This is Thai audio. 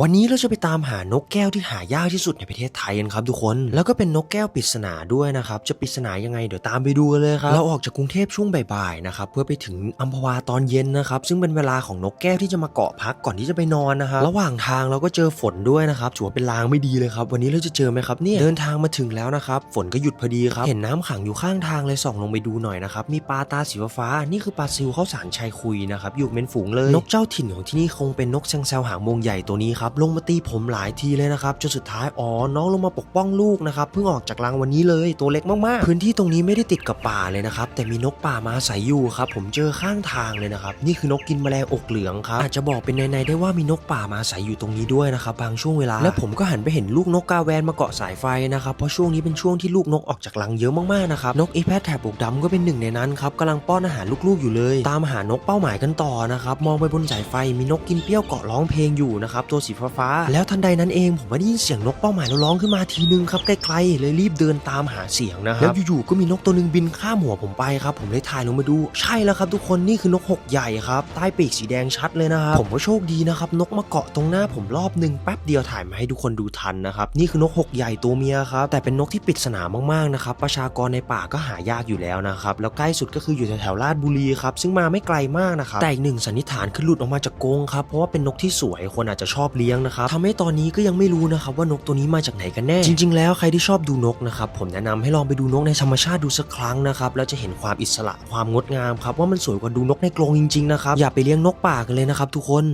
วันนี้เราจะไปตามหานกแก้วที่หายากที่สุดในประเทศไทยกันครับทุกคน แล้วก็เป็นนกแก้วปริศนาด้วยนะครับ จะปริศนายังไงเดี๋ยวตามไปดูกันเลยครับ เราออกจากกรุงเทพช่วงบ่ายๆนะครับเพื่อไปถึงอัมพวาตอนเย็นนะครับ ซึ่งเป็นเวลาของนกแก้วที่จะมาเกาะพักก่อนที่จะไปนอนนะครับระหว่างทางเราก็เจอฝนด้วยนะครับถือว่าเป็นลางไม่ดีเลยครับ วันนี้เราจะเจอไหมครับเนี่ยเดินทางมาถึงแล้วนะครับฝนก็หยุดพอดีครับเห็นน้ำขังอยู่ข้างทางเลยส่องลงไปดูหน่อยนะครับมีปลาตาสีฟ้านี่คือปลาซิวข้าวสารชายคุยนะครับอยู่เป็นฝูงเลยนกเจ้าถิ่นของที่นี่คงเป็นนกแซงแซวหางมงใหญ่ตัวนี้ครับลงมาตีผมหลายทีเลยนะครับจนสุดท้ายอ๋อน้องลงมาปกป้องลูกนะครับเพิ่งออกจากรังวันนี้เลยตัวเล็กมากๆ พื้นที่ตรงนี้ไม่ได้ติดกับป่าเลยนะครับแต่มีนกป่ามาอาศัยอยู่ครับผมเจอข้างทางเลยนะครับนี่คือนกกินแมลงอกเหลืองครับอาจจะบอกเป็นในๆได้ว่ามีนกป่ามาอาศัยอยู่ตรงนี้ด้วยนะครับบางช่วงเวลา และผมก็หันไปเห็นลูกนกกาแวนมาเกาะสายไฟนะครับเพราะช่วงนี้เป็นช่วงที่ลูกนกออกจากรังเยอะมากๆนะครับนกอีแพทแถบอกดำก็เป็นหนึ่งในนั้นครับกำลังป้อนอาหารลูกๆอยู่เลย ตามหานกเป้าหมายกันต่อนะครับมองไปบนสายไฟมีนกกินเปรี้ยวเกาะร้องเพลงอยู่นะครับตัวสีฟ้าๆแล้วทันใดนั้นเองผมก็ได้ยินเสียงนกเป้าหมายแล้วร้องขึ้นมาทีนึงครับไกลๆเลยรีบเดินตามหาเสียงนะครับแล้วอยู่ๆก็มีนกตัวหนึงบินข้ามหัวผมไปครับผมเลยถ่ายลงมาดู ใช่แล้วครับทุกคนนี่คือนกหกใหญ่ครับใต้ปีกสีแดงชัดเลยนะครับผมก็โชคดีนะครับนกมาเกาะตรงหน้าผมรอบหนึ่งแป๊บเดียวถ่ายมาให้ทุกคนดูทันนะครับนี่คือนกหกใหญ่ตัวเมียครับแต่เป็นนกที่ปริศนามากๆนะครับประชากรในป่าก็หายากอยู่แล้วนะครับแล้วใกล้สุดก็คืออยู่แถวๆลาดบุรีครับซึ่งมาไม่ไกลมากนะครับแต่อีกหนึ่งสันนิษฐานคือหลุดออกมาจากกรงครับเพราะว่าเป็นนกที่สวยคนอาจจะชอบเลี้ยงนะครับทำให้ตอนนี้ก็ยังไม่รู้นะครับว่านกตัวนี้มาจากไหนกันแน่ จริง ๆ แล้วใครที่ชอบดูนกนะครับผมแนะนำให้ลองไปดูนกในธรรมชาติดูสักครั้งนะครับแล้วจะเห็นความอิสระความงดงามครับว่ามันสวยกว่าดูนกในกรงจริงๆนะครับอย่าไปเลี้ยงนกป่ากันเลยนะครับทุกคน